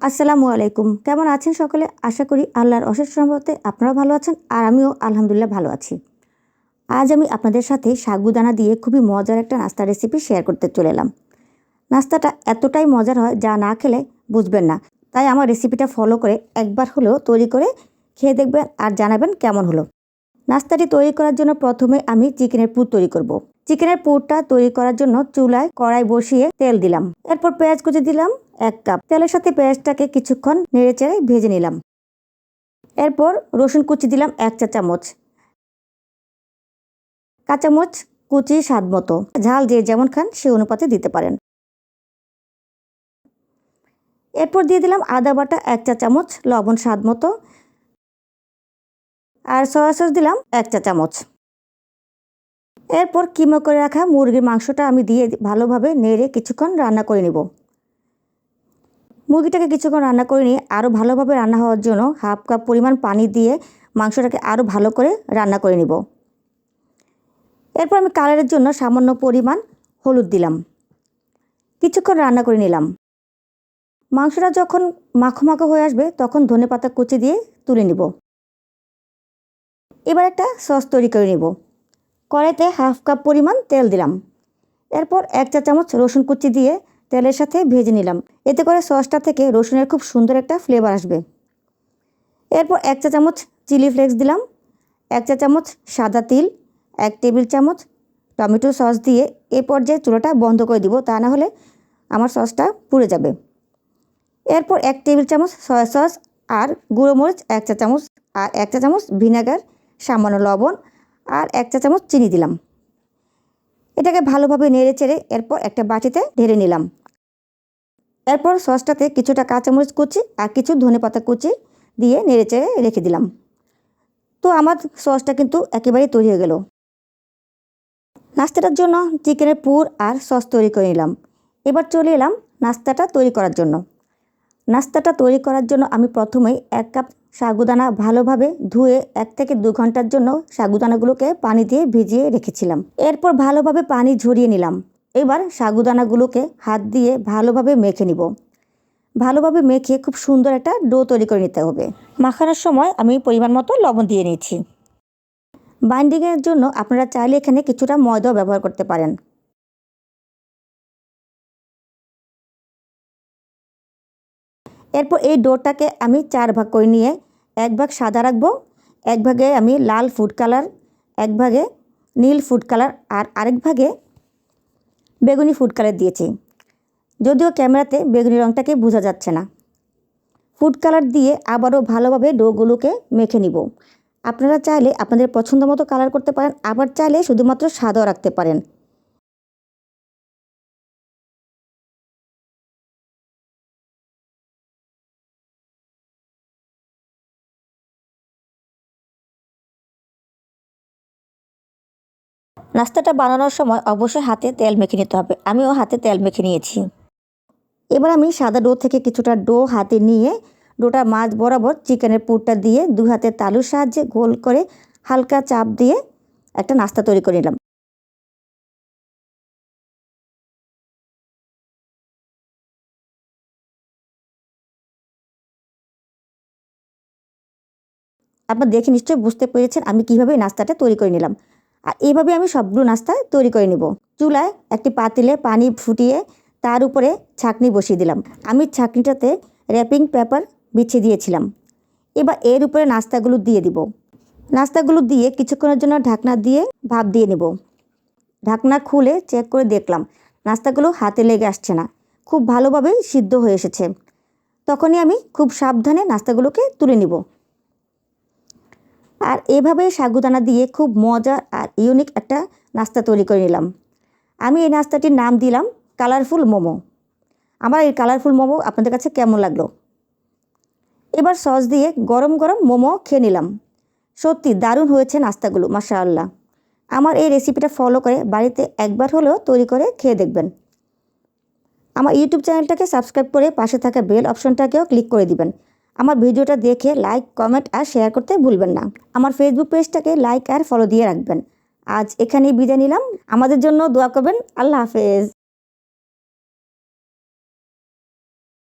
আসসালামু আলাইকুম। কেমন আছেন সকলে? আশা করি আল্লাহর অশেষ সম্ভবতে আপনারাও ভালো আছেন, আর আমিও আলহামদুলিল্লাহ ভালো আছি। আজ আমি আপনাদের সাথে সাগুদানা দিয়ে খুবই মজার একটা নাস্তা রেসিপি শেয়ার করতে চলে এলাম। নাস্তাটা এতটাই মজার হয়, যা না খেলে বুঝবেন না। তাই আমার রেসিপিটা ফলো করে একবার হলেও তৈরি করে খেয়ে দেখবেন আর জানাবেন কেমন হলো। নাস্তাটি তৈরি করার জন্য প্রথমে আমি চিকেনের পুর তৈরি করব। চিকেনের পুরটা তৈরি করার জন্য চুলায় কড়াই বসিয়ে তেল দিলাম। এরপর পেঁয়াজ কুচি দিলাম এক কাপ। তেলের সাথে পেঁয়াজটাকে কিছুক্ষণ নেড়ে চেড়ে ভেজে নিলাম। এরপর রসুন কুচি দিলাম এক চা চামচ। কাঁচামচ কুচি স্বাদ মতো। ঝাল যে যেমন খান সে অনুপাতে দিতে পারেন। এরপর দিয়ে দিলাম আদা বাটা এক চা চামচ লবণ স্বাদ মতো। আর সয়া সস দিলাম এক চা চামচ। এরপর কিমো করে রাখা মুরগির মাংসটা আমি দিয়ে ভালোভাবে নেড়ে কিছুক্ষণ রান্না করে নেব। মুরগিটাকে কিছুক্ষণ রান্না করে নিয়ে আরও ভালোভাবে রান্না হওয়ার জন্য হাফ কাপ পরিমাণ পানি দিয়ে মাংসটাকে আরও ভালো করে রান্না করে নেব। এরপর আমি কালারের জন্য সামান্য পরিমাণ হলুদ দিলাম। কিছুক্ষণ রান্না করে নিলাম। মাংসটা যখন মাখো মাখো হয়ে আসবে তখন ধনে পাতা কুচি দিয়ে তুলে নিব। এবার একটা সস তৈরি করে নিব। কড়াইতে হাফ কাপ পরিমাণ তেল দিলাম। এরপর এক চা চামচ রসুন কুচি দিয়ে তেলের সাথে ভেজে নিলাম। এতে করে সসটা থেকে রসুনের খুব সুন্দর একটা ফ্লেভার আসবে। এরপর এক চা চামচ চিলি ফ্লেক্স দিলাম। এক চা চামচ সাদা তিল, এক টেবিল চামচ টমেটো সস দিয়ে এ পর্যায়ে চুলাটা বন্ধ করে দিব, তা না হলে আমার সসটা পুড়ে যাবে। এরপর এক টেবিল চামচ সয়া সস আর গুঁড়ো মরিচ, এক চা চামচ আর এক চা চামচ ভিনেগার সামান্য লবণ আর এক চা চামচ চিনি দিলাম। এটাকে ভালোভাবে নেড়ে চেড়ে এরপর একটা বাটিতে ঢেলে নিলাম। এরপর সসটাতে কিছুটা কাঁচামরিচ কুচি আর কিছু ধনে পাতা কুচি দিয়ে নেড়ে চেড়ে রেখে দিলাম। তো আমার সসটা কিন্তু একেবারেই তৈরি হয়ে গেল। নাস্তাটার জন্য চিকেনের পুর আর সস তৈরি করে নিলাম। এবার চলে এলাম নাস্তাটা তৈরি করার জন্য। নাস্তাটা তৈরি করার জন্য আমি প্রথমেই এক কাপ সাগুদানা ভালোভাবে ধুয়ে এক থেকে দু ঘণ্টার জন্য সাগুদানাগুলোকে পানি দিয়ে ভিজিয়ে রেখেছিলাম। এরপর ভালোভাবে পানি ঝরিয়ে নিলাম। এবার সাগুদানাগুলোকে হাত দিয়ে ভালোভাবে মেখে নিব। ভালোভাবে মেখে খুব সুন্দর একটা ডো তৈরি করে নিতে হবে। মাখানোর সময় আমি পরিমাণ মতো লবণ দিয়ে নিয়েছি। বাইন্ডিংয়ের জন্য আপনারা চাইলে এখানে কিছুটা ময়দাও ব্যবহার করতে পারেন। এরপর এই ডোটাকে আমি চার ভাগ করে নিয়ে এক ভাগ সাদা রাখব, এক ভাগে আমি লাল ফুড কালার, এক ভাগে নীল ফুড কালার আর আরেক ভাগে বেগুনি ফুড কালার দিয়েছি। যদিও ক্যামেরাতে বেগুনি রঙটাকে বোঝা যাচ্ছে না। ফুড কালার দিয়ে আবারও ভালোভাবে ডোগুলোকে মেখে নিব। আপনারা চাইলে আপনাদের পছন্দ মতো কালার করতে পারেন, আবার চাইলে শুধুমাত্র সাদাও রাখতে পারেন। নাস্তাটা বানানোর সময় অবশ্যই হাতে তেল মেখে নিতে হবে। আমিও হাতে তেল মেখে নিয়েছি। এবার আমি সাদা ডো থেকে কিছুটা ডো হাতে নিয়ে ডোটা মাছ বরাবর চিকেনের পুরটা দিয়ে দু হাতে তালুর সাহায্যে গোল করে হালকা চাপ দিয়ে একটা নাস্তা তৈরি করে নিলাম। আপনার দেখে নিশ্চয়ই বুঝতে পেরেছেন আমি কীভাবে নাস্তাটা তৈরি করে নিলাম। আর এইভাবে আমি সবগুলো নাস্তা তৈরি করে নিব। চুলায় একটি পাতিলে পানি ফুটিয়ে তার উপরে ছাকনি বসিয়ে দিলাম। আমি ছাকনিটাতে র্যাপিং পেপার বিছিয়ে দিয়েছিলাম। এবার এর উপরে নাস্তাগুলো দিয়ে দিব। নাস্তাগুলো দিয়ে কিছুক্ষণের জন্য ঢাকনা দিয়ে ভাপ দিয়ে নেব। ঢাকনা খুলে চেক করে দেখলাম, নাস্তাগুলো হাতে লেগে আসছে না। খুব ভালোভাবে সিদ্ধ হয়ে এসেছে। তখনই আমি খুব সাবধানে নাস্তাগুলোকে তুলে নিব। আর এভাবে সাগুদানা দিয়ে খুব মজা আর ইউনিক একটা নাস্তা তৈরি করে নিলাম। আমি এই নাস্তাটির নাম দিলাম কালারফুল মোমো। আমার এই কালারফুল মোমো আপনাদের কাছে কেমন লাগল? এবার সস দিয়ে গরম গরম মোমো খেয়ে নিলাম। সত্যি দারুণ হয়েছে নাস্তাগুলো মাসা আল্লাহ আমার এই রেসিপিটা ফলো করে বাড়িতে একবার হলেও তৈরি করে খেয়ে দেখবেন। আমার ইউটিউব চ্যানেলটাকে সাবস্ক্রাইব করে পাশে থাকা বেল অপশনটাকেও ক্লিক করে দিবেন। আমার ভিডিওটা দেখে লাইক কমেন্ট আর শেয়ার করতে ভুলবেন না। আমার ফেসবুক পেজটাকে লাইক আর ফলো দিয়ে রাখবেন। আজ এখানেই বিদায় নিলাম। আমাদের জন্য দোয়া করবেন। আল্লাহ হাফেজ।